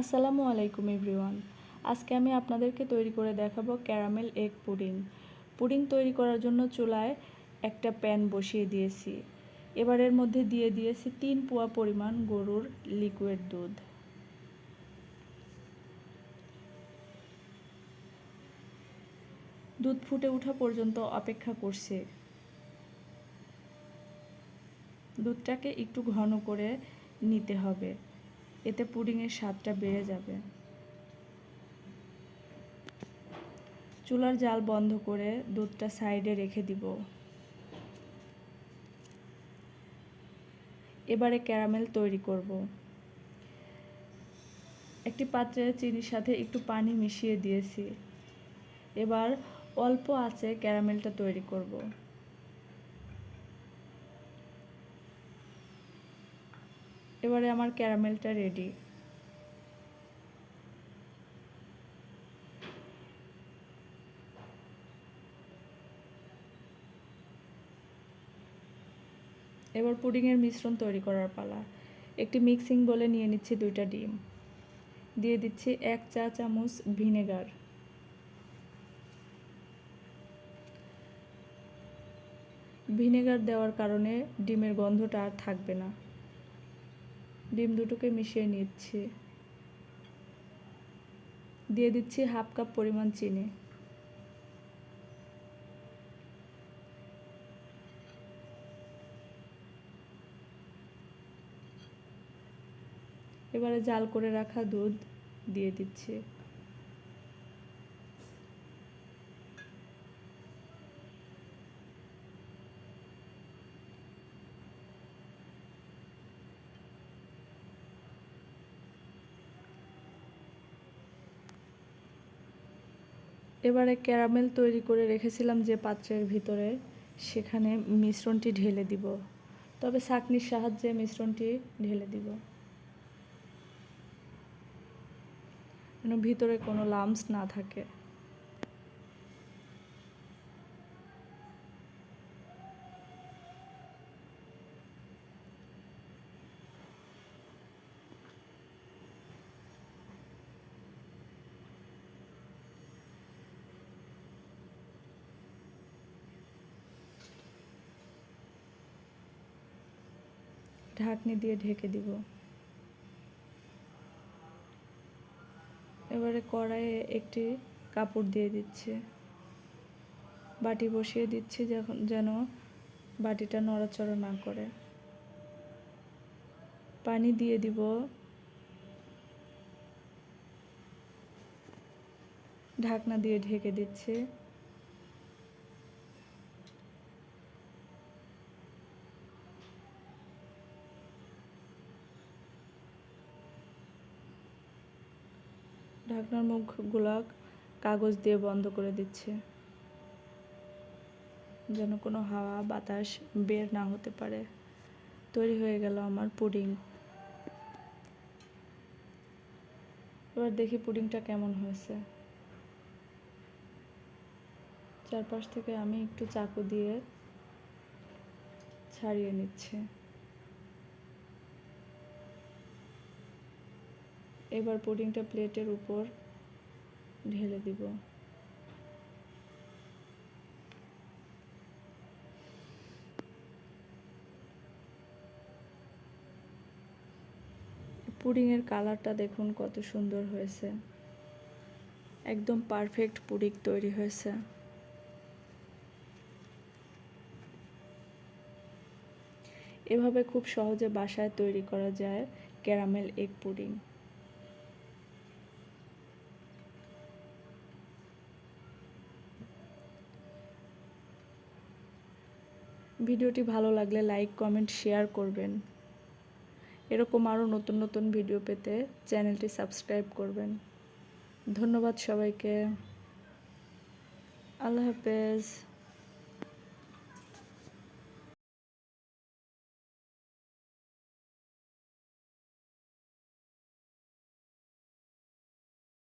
আসসালামু আলাইকুম এভরিওয়ান। আজকে আমি আপনাদেরকে তৈরি করে দেখাবো ক্যারামেল এগ পুডিং। পুডিং তৈরি করার জন্য চুলায় একটা প্যান বসিয়ে দিয়েছি। এবার এর মধ্যে দিয়ে দিয়েছি তিন পোয়া পরিমাণ গরুর লিকুইড দুধ। দুধ ফুটে ওঠা পর্যন্ত অপেক্ষা করছে। দুধটাকে একটু ঘন করে নিতে হবে। এতে পুডিংয়ের স্বাদটা বেড়ে যাবে। চুলার জাল বন্ধ করে দুধটা সাইডে রেখে দিব। এবারে ক্যারামেল তৈরি করব। একটি পাত্রে চিনির সাথে একটু পানি মিশিয়ে দিয়েছি। এবার অল্প আছে ক্যারামেলটা তৈরি করব। এবারে আমার ক্যারামেলটা রেডি এবার পুডিংয়ের মিশ্রণ তৈরি করার পালা। একটি মিক্সিং বলে নিয়ে নিচ্ছি দুইটা ডিম। দিয়ে দিচ্ছি এক চা চামচ ভিনেগার ভিনেগার দেওয়ার কারণে ডিমের গন্ধটা আর থাকবে না। ডিম দুটোকে মিশিয়ে নিচ্ছি। দিয়ে দিচ্ছি হাফ কাপ পরিমাণ চিনি। এবারে জাল করে রাখা দুধ দিয়ে দিচ্ছি। এবারে ক্যারামেল তৈরি করে রেখেছিলাম যে পাত্রের ভিতরে, সেখানে মিশ্রণটি ঢেলে দিব। তবে ছাঁকনির সাহায্যে মিশ্রণটি ঢেলে দিব। যেন ভিতরে কোনো লামস না থাকে। ঢাকনি দিয়ে ঢেকে দিব। এবারে কড়াইয়ে একটি কাপড় দিয়ে দিচ্ছে। বাটি বসিয়ে দিচ্ছি যখন, যেন বাটিটা নড়াচড়া না করে। পানি দিয়ে দিব। ঢাকনা দিয়ে ঢেকে দিচ্ছে। ঢাকনার মুখগুলা কাগজ দিয়ে বন্ধ করে দিচ্ছে। যেন কোনো হাওয়া, বাতাস বের না হতে পারে। তৈরি হয়ে গেল আমার পুডিং। এবার দেখি পুডিংটা কেমন হয়েছে। চারপাশ থেকে আমি একটু চাকু দিয়ে ছাড়িয়ে নিচ্ছি। এবার পুডিংটা প্লেটের উপর ঢেলে দিব। পুডিংয়ের কালারটা দেখুন কত সুন্দর হয়েছে। একদম পারফেক্ট পুডিং তৈরি হয়েছে। এভাবে খুব সহজে বাসায় তৈরি করা যায় ক্যারামেল এগ পুডিং। ভিডিওটি ভালো লাগলে লাইক, কমেন্ট, শেয়ার করবেন। এরকম আরও নতুন নতুন ভিডিও পেতে চ্যানেলটি সাবস্ক্রাইব করবেন। ধন্যবাদ সবাইকে। আল্লাহ হাফেজ।